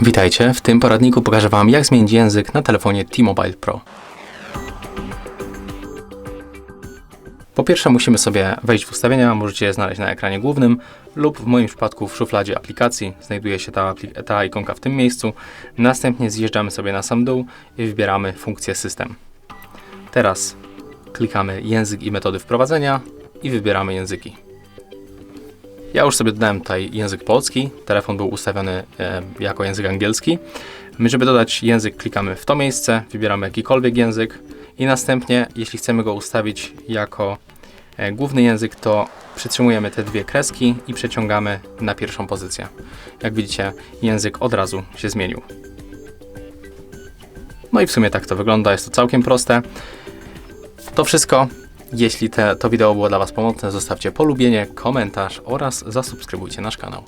Witajcie, w tym poradniku pokażę Wam jak zmienić język na telefonie T-Mobile Pro. Po pierwsze musimy sobie wejść w ustawienia, możecie je znaleźć na ekranie głównym lub w moim przypadku w szufladzie aplikacji, znajduje się ta, ta ikonka w tym miejscu. Następnie zjeżdżamy sobie na sam dół i wybieramy funkcję system. Teraz klikamy język i metody wprowadzenia i wybieramy języki. Ja już sobie dodałem tutaj język polski, telefon był ustawiony e, jako język angielski. My, żeby dodać język, klikamy w to miejsce, wybieramy jakikolwiek język i następnie, jeśli chcemy go ustawić jako e, główny język, to przytrzymujemy te dwie kreski i przeciągamy na pierwszą pozycję. Jak widzicie, język od razu się zmienił. No i w sumie tak to wygląda, jest to całkiem proste. To wszystko. Jeśli te, to wideo było dla Was pomocne, zostawcie polubienie, komentarz oraz zasubskrybujcie nasz kanał.